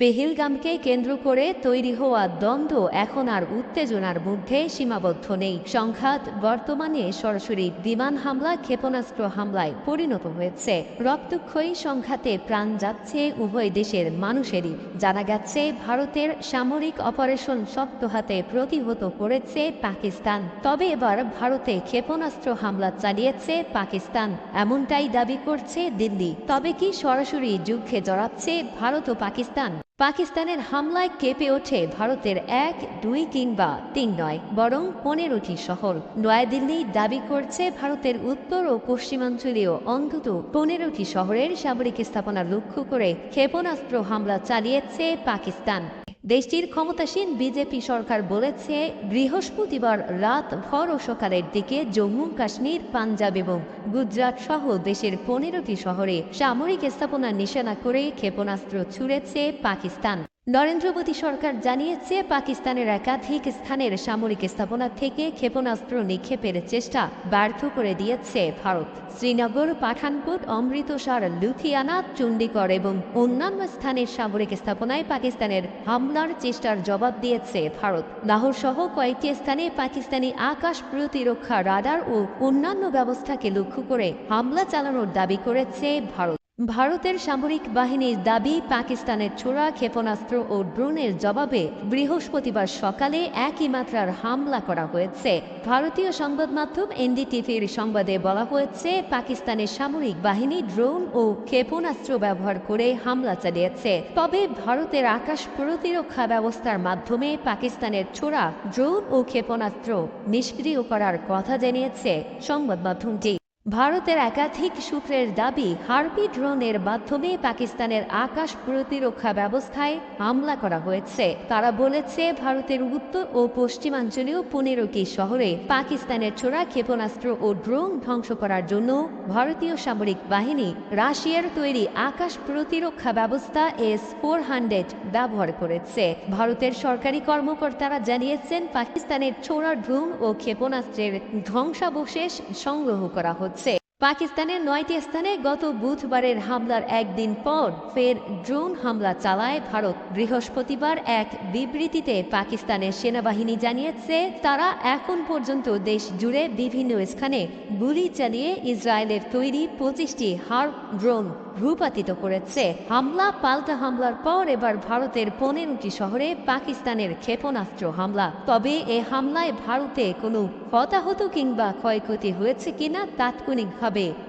পেহেলগামকে কেন্দ্র করে তৈরি হওয়া দ্বন্দ্ব এখন আর উত্তেজনার মধ্যে সীমাবদ্ধ নেই। সংঘাত বর্তমানে সরাসরি বিমান হামলা, ক্ষেপণাস্ত্র হামলায় পরিণত হয়েছে। রক্তক্ষয়ী সংঘাতে প্রাণ যাচ্ছে উভয় দেশের মানুষেরই। জানা গেছে, ভারতের সামরিক অপারেশন শক্ত হাতে প্রতিহত করেছে পাকিস্তান। তবে এবার ভারতে ক্ষেপণাস্ত্র হামলা চালিয়েছে পাকিস্তান। এমনটাই দাবি করছে দিল্লি। তবে কি সরাসরি যুদ্ধে জড়াচ্ছে ভারত ও পাকিস্তান? পাকিস্তানের হামলায় কেঁপে ওঠে ভারতের এক, দুই কিংবা তিন নয়, বরং পনেরোটি শহর। নয়াদিল্লি দাবি করছে ভারতের উত্তর ও পশ্চিমাঞ্চলীয় অন্তত পনেরোটি শহরের সামরিক স্থাপনা লক্ষ্য করে ক্ষেপণাস্ত্র হামলা চালিয়েছে পাকিস্তান। দেশটির ক্ষমতাসীন বিজেপি সরকার বলেছে, বৃহস্পতিবার রাত ভর ও সকালের দিকে জম্মু কাশ্মীর, পাঞ্জাব এবং গুজরাট সহ দেশের পনেরোটি শহরে সামরিক স্থাপনা নিশানা করে ক্ষেপণাস্ত্র ছুড়েছে পাকিস্তান। নরেন্দ্র মোদী সরকার জানিয়েছে, পাকিস্তানের একাধিক স্থানের সামরিক স্থাপনা থেকে ক্ষেপণাস্ত্র নিক্ষেপের চেষ্টা ব্যর্থ করে দিয়েছে ভারত। শ্রীনগর, পাঠানকোট, অমৃতসর লুথিয়ানা চণ্ডীগড় এবং অন্যান্য স্থানের সামরিক স্থাপনায় পাকিস্তানের হামলার চেষ্টার জবাব দিয়েছে ভারত। লাহোর সহ কয়েকটি স্থানে পাকিস্তানি আকাশ প্রতিরক্ষা রাডার ও অন্যান্য ব্যবস্থাকে লক্ষ্য করে হামলা চালানোর দাবি করেছে ভারত। ভারতের সামরিক বাহিনীর দাবি, পাকিস্তানের ছোড়া ক্ষেপণাস্ত্র ও ড্রোনের জবাবে বৃহস্পতিবার সকালে একই মাত্রার হামলা করা হয়েছে। ভারতীয় সংবাদ মাধ্যম এনডিটিভির সংবাদে বলা হয়েছে, পাকিস্তানের সামরিক বাহিনী ড্রোন ও ক্ষেপণাস্ত্র ব্যবহার করে হামলা চালিয়েছে। তবে ভারতের আকাশ প্রতিরক্ষা ব্যবস্থার মাধ্যমে পাকিস্তানের ছোড়া ড্রোন ও ক্ষেপণাস্ত্র নিষ্ক্রিয় করার কথা জানিয়েছে সংবাদ মাধ্যমটি। ভারতের একাধিক সূত্রের দাবি, হারপি ড্রোনের মাধ্যমে পাকিস্তানের আকাশ প্রতিরক্ষা ব্যবস্থায় হামলা করা হয়েছে। তারা বলেছে, ভারতের উত্তর ও পশ্চিমাঞ্চলীয় পনেরোটি শহরে পাকিস্তানের ছোড়া ক্ষেপণাস্ত্র ও ড্রোন ধ্বংস করার জন্য ভারতীয় সামরিক বাহিনী রাশিয়ার তৈরি আকাশ প্রতিরক্ষা ব্যবস্থা এস ফোর হান্ড্রেড ব্যবহার করেছে। ভারতের সরকারি কর্মকর্তারা জানিয়েছেন, পাকিস্তানের ছোড়া ড্রোন ও ক্ষেপণাস্ত্রের ধ্বংসাবশেষ সংগ্রহ করা হচ্ছে। পাকিস্তানের নয়টি স্থানে গত বুধবারের হামলার একদিন পর ফের ড্রোন হামলা চালায় ভারত। বৃহস্পতিবার এক বিবৃতিতে পাকিস্তানের সেনাবাহিনী জানিয়েছে, তারা এখন পর্যন্ত দেশ জুড়ে বিভিন্ন স্থানে গুলি চালিয়ে ইসরায়েলের তৈরি পঁচিশটি হার ড্রোন ভূপাতিত করেছে। হামলা, পাল্টা হামলার পর এবার ভারতের পনেরোটি শহরে পাকিস্তানের ক্ষেপণাস্ত্র হামলা। তবে এ হামলায় ভারতে কোনো হতাহত কিংবা ক্ষয়ক্ষতি হয়েছে কিনা তাৎক্ষণিকভাবে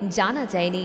জানা যায়নি।